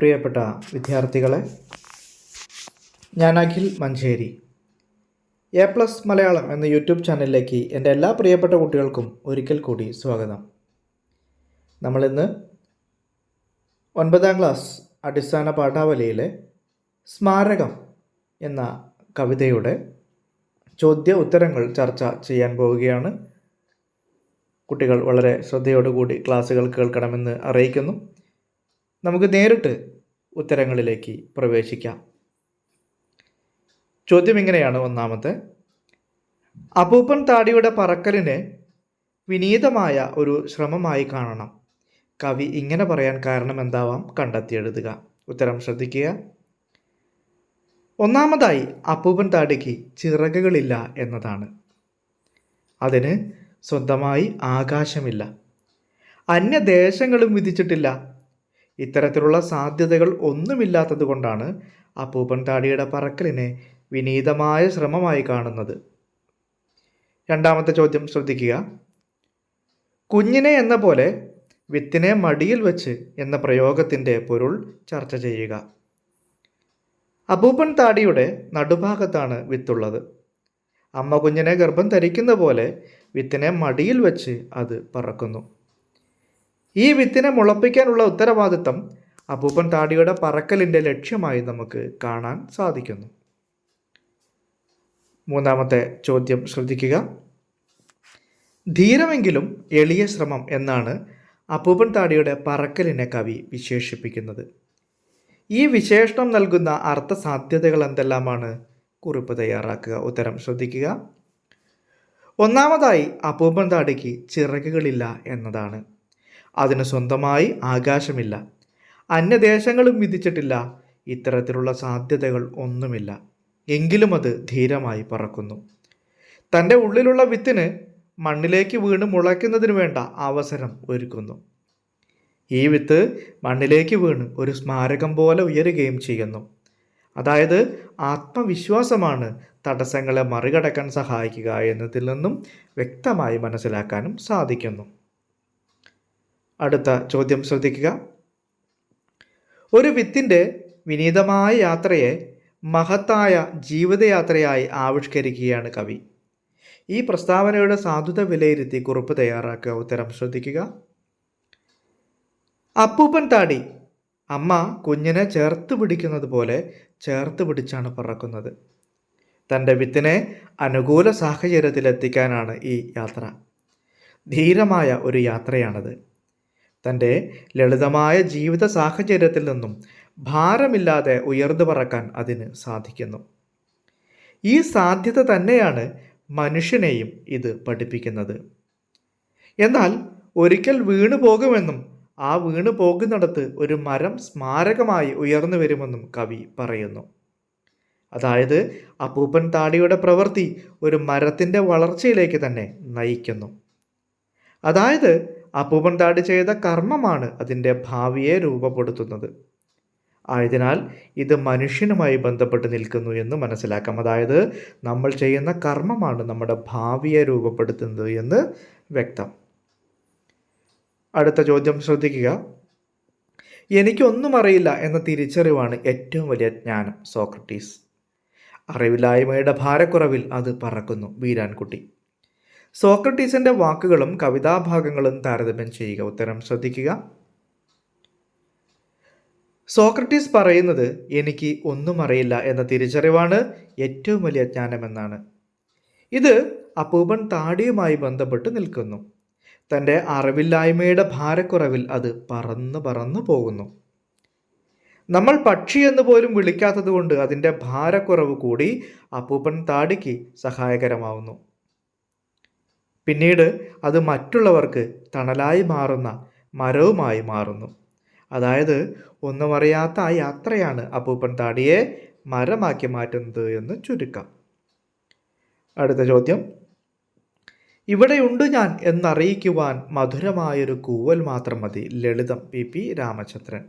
പ്രിയപ്പെട്ട വിദ്യാർത്ഥികളെ ഞാൻ അഖിൽ മഞ്ചേരി. എ പ്ലസ് മലയാളം എന്ന യൂട്യൂബ് ചാനലിലേക്ക് എന്റെ എല്ലാ പ്രിയപ്പെട്ട കുട്ടികൾക്കും ഒരിക്കൽ കൂടി സ്വാഗതം. നമ്മളിന്ന് ഒൻപതാം ക്ലാസ് അടിസ്ഥാന പാഠാവലിയിലെ സ്മാരകം എന്ന കവിതയുടെ ചോദ്യ ഉത്തരങ്ങൾ ചർച്ച ചെയ്യാൻ പോവുകയാണ്. കുട്ടികൾ വളരെ ശ്രദ്ധയോടുകൂടി ക്ലാസ്സുകൾ കേൾക്കണമെന്ന് അറിയിക്കുന്നു. നമുക്ക് നേരിട്ട് ഉത്തരങ്ങളിലേക്ക് പ്രവേശിക്കാം. ചോദ്യം ഇങ്ങനെയാണ് ഒന്നാമത്തെ. അപ്പൂപ്പൻ താടിയുടെ പറക്കലിനെ വിനീതമായ ഒരു ശ്രമമായി കാണണം. കവി ഇങ്ങനെ പറയാൻ കാരണം എന്താവാം? കണ്ടെത്തി എഴുതുക ഉത്തരം ശ്രദ്ധിക്കുക. ഒന്നാമതായി അപ്പൂപ്പൻ താടിക്ക് ചിറകുകളില്ല എന്നതാണ്. അതിന് സ്വന്തമായി ആകാശമില്ല. അന്യദേശങ്ങളും വിധിച്ചിട്ടില്ല. ഇത്തരത്തിലുള്ള സാധ്യതകൾ ഒന്നുമില്ലാത്തതുകൊണ്ടാണ് അപ്പൂപ്പൻ താടിയുടെ പറക്കലിനെ വിനീതമായ ശ്രമമായി കാണുന്നത്. രണ്ടാമത്തെ ചോദ്യം ശ്രദ്ധിക്കുക. കുഞ്ഞിനെ എന്ന പോലെ വിത്തിനെ മടിയിൽ വെച്ച് എന്ന പ്രയോഗത്തിന്റെ പൊരുൾ ചർച്ച ചെയ്യുക. അപൂപ്പൻ താടിയുടെ നടുഭാഗത്താണ് വിത്തുള്ളത്. അമ്മ കുഞ്ഞിനെ ഗർഭം ധരിക്കുന്ന പോലെ വിത്തിനെ മടിയിൽ വെച്ച് അത് പറക്കുന്നു. ഈ വിത്തിനെ മുളപ്പിക്കാനുള്ള ഉത്തരവാദിത്തം അപ്പൂപ്പൻ താടിയുടെ പറക്കലിന്റെ ലക്ഷ്യമായി നമുക്ക് കാണാൻ സാധിക്കുന്നു. മൂന്നാമത്തെ ചോദ്യം ശ്രദ്ധിക്കുക. ധീരമെങ്കിലും എളിയ ശ്രമം എന്നാണ് അപ്പൂപ്പൻ താടിയുടെ പറക്കലിനെ കവി വിശേഷിപ്പിക്കുന്നത്. ഈ വിശേഷണം നൽകുന്ന അർത്ഥ സാധ്യതകൾ എന്തെല്ലാമാണ്? കുറിപ്പ് തയ്യാറാക്കുക. ഉത്തരം ശ്രദ്ധിക്കുക. ഒന്നാമതായി അപ്പൂപ്പൻ താടിക്ക് ചിറകുകളില്ല എന്നതാണ്. അതിന് സ്വന്തമായി ആകാശമില്ല. അന്യദേശങ്ങളും വിധിച്ചിട്ടില്ല. ഇത്തരത്തിലുള്ള സാധ്യതകൾ ഒന്നുമില്ല. എങ്കിലും അത് ധീരമായി പറക്കുന്നു. തന്റെ ഉള്ളിലുള്ള വിത്തിന് മണ്ണിലേക്ക് വീണ് മുളയ്ക്കുന്നതിന് വേണ്ട അവസരം ഒരുക്കുന്നു. ഈ വിത്ത് മണ്ണിലേക്ക് വീണ് ഒരു സ്മാരകം പോലെ ഉയരുകയും ചെയ്യുന്നു. അതായത് ആത്മവിശ്വാസമാണ് തടസ്സങ്ങളെ മറികടക്കാൻ സഹായിക്കുക എന്നതിൽ നിന്നും വ്യക്തമായി മനസ്സിലാക്കാനും സാധിക്കുന്നു. അടുത്ത ചോദ്യം ശ്രദ്ധിക്കുക. ഒരു വിത്തിന്റെ വിനീതമായ യാത്രയെ മഹത്തായ ജീവിതയാത്രയായി ആവിഷ്കരിക്കുകയാണ് കവി. ഈ പ്രസ്താവനയുടെ സാധുത വിലയിരുത്തി കുറിപ്പ് തയ്യാറാക്കുക. ഉത്തരം ശ്രദ്ധിക്കുക. അപ്പൂപ്പൻ താടി അമ്മ കുഞ്ഞിനെ ചേർത്ത് പിടിക്കുന്നത് പോലെ ചേർത്ത് പിടിച്ചാണ് പറക്കുന്നത്. തന്റെ വിത്തിനെ അനുകൂല സാഹചര്യത്തിലെത്തിക്കാനാണ് ഈ യാത്ര. ധീരമായ ഒരു യാത്രയാണത്. തന്റെ ലളിതമായ ജീവിത സാഹചര്യത്തിൽ നിന്നും ഭാരമില്ലാതെ ഉയർന്നു പറക്കാൻ അതിന് സാധിക്കുന്നു. ഈ സാധ്യത തന്നെയാണ് മനുഷ്യനെയും ഇത് പഠിപ്പിക്കുന്നത്. എന്നാൽ ഒരിക്കൽ വീണു പോകുമെന്നും ആ വീണു പോകുന്നിടത്ത് ഒരു മരം സ്മാരകമായി ഉയർന്നു വരുമെന്നും കവി പറയുന്നു. അതായത് അപ്പൂപ്പൻ താടിയുടെ പ്രവൃത്തി ഒരു മരത്തിന്റെ വളർച്ചയിലേക്ക് തന്നെ നയിക്കുന്നു. അതായത് അപ്പൂപ്പൻ താടി ചെയ്ത കർമ്മമാണ് അതിന്റെ ഭാവിയെ രൂപപ്പെടുത്തുന്നത്. ആയതിനാൽ ഇത് മനുഷ്യനുമായി ബന്ധപ്പെട്ട് നിൽക്കുന്നു എന്ന് മനസ്സിലാക്കാം. അതായത് നമ്മൾ ചെയ്യുന്ന കർമ്മമാണ് നമ്മുടെ ഭാവിയെ രൂപപ്പെടുത്തുന്നത് എന്ന് വ്യക്തം. അടുത്ത ചോദ്യം ശ്രദ്ധിക്കുക. എനിക്കൊന്നും അറിയില്ല എന്ന തിരിച്ചറിവാണ് ഏറ്റവും വലിയ ജ്ഞാനം സോക്രട്ടീസ്. അറിവില്ലായ്മയുടെ ഭാരക്കുറവിൽ അത് പറക്കുന്നു വീരാൻകുട്ടി. സോക്രട്ടീസിന്റെ വാക്കുകളും കവിതാഭാഗങ്ങളും താരതമ്യം ചെയ്യുക. ഉത്തരം ശ്രദ്ധിക്കുക. സോക്രട്ടീസ് പറയുന്നത് എനിക്ക് ഒന്നും അറിയില്ല എന്ന തിരിച്ചറിവാണ് ഏറ്റവും വലിയ ജ്ഞാനമെന്നാണ്. ഇത് അപ്പൂപ്പൻ താടിയുമായി ബന്ധപ്പെട്ട് നിൽക്കുന്നു. തന്റെ അറിവില്ലായ്മയുടെ ഭാരക്കുറവിൽ അത് പറന്ന് പറന്നു പോകുന്നു. നമ്മൾ പക്ഷി എന്ന് പോലും വിളിക്കാത്തത് കൊണ്ട് അതിന്റെ ഭാരക്കുറവ് കൂടി അപ്പൂപ്പൻ താടിക്ക് സഹായകരമാവുന്നു. പിന്നീട് അത് മറ്റുള്ളവർക്ക് തണലായി മാറുന്ന മരവുമായി മാറുന്നു. അതായത് ഒന്നും അറിയാത്ത ആ യാത്രയാണ് അപ്പൂപ്പൻ താടിയെ മരമാക്കി മാറ്റുന്നത് എന്ന് ചുരുക്കം. അടുത്ത ചോദ്യം. ഇവിടെയുണ്ട് ഞാൻ എന്നറിയിക്കുവാൻ മധുരമായൊരു കൂവൽ മാത്രം മതി ലളിതം പി പി രാമചന്ദ്രൻ.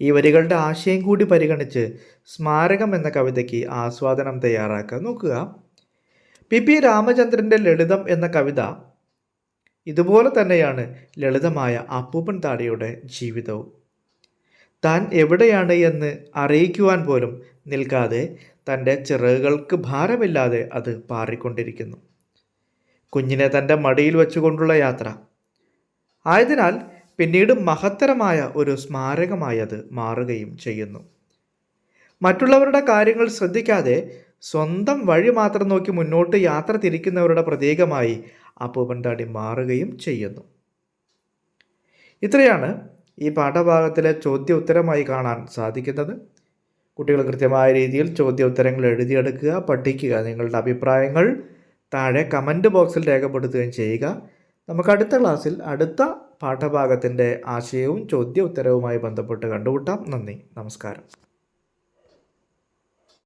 ഈ വരികളുടെ ആശയം കൂടി പരിഗണിച്ച് സ്മാരകം എന്ന കവിതയ്ക്ക് ആസ്വാദനം തയ്യാറാക്കാൻ നോക്കുക. പി പി രാമചന്ദ്രന്റെ ലളിതം എന്ന കവിത ഇതുപോലെ തന്നെയാണ് ലളിതമായ അപ്പൂപ്പൻ താടിയുടെ ജീവിതവും. താൻ എവിടെയാണ് എന്ന് അറിയിക്കുവാൻ പോലും നിൽക്കാതെ തന്റെ ചിറകുകൾക്ക് ഭാരമില്ലാതെ അത് പാറിക്കൊണ്ടിരിക്കുന്നു. കുഞ്ഞിനെ തന്റെ മടിയിൽ വെച്ചുകൊണ്ടുള്ള യാത്ര. ആയതിനാൽ പിന്നീട് മഹത്തരമായ ഒരു സ്മാരകമായി അത് മാറുകയും ചെയ്യുന്നു. മറ്റുള്ളവരുടെ കാര്യങ്ങൾ ശ്രദ്ധിക്കാതെ സ്വന്തം വഴി മാത്രം നോക്കി മുന്നോട്ട് യാത്ര തിരിക്കുന്നവരുടെ പ്രതീകമായി അപ്പൂപ്പൻ താടി മാറുകയും ചെയ്യുന്നു. ഇത്രയാണ് ഈ പാഠഭാഗത്തിലെ ചോദ്യ ഉത്തരമായി കാണാൻ സാധിക്കുന്നത്. കുട്ടികൾ കൃത്യമായ രീതിയിൽ ചോദ്യ ഉത്തരങ്ങൾ എഴുതിയെടുക്കുക പഠിക്കുക. നിങ്ങളുടെ അഭിപ്രായങ്ങൾ താഴെ കമന്റ് ബോക്സിൽ രേഖപ്പെടുത്തുകയും ചെയ്യുക. നമുക്ക് അടുത്ത ക്ലാസ്സിൽ അടുത്ത പാഠഭാഗത്തിന്റെ ആശയവും ചോദ്യ ഉത്തരവുമായി ബന്ധപ്പെട്ട് കണ്ടുമുട്ടാം. നന്ദി. നമസ്കാരം.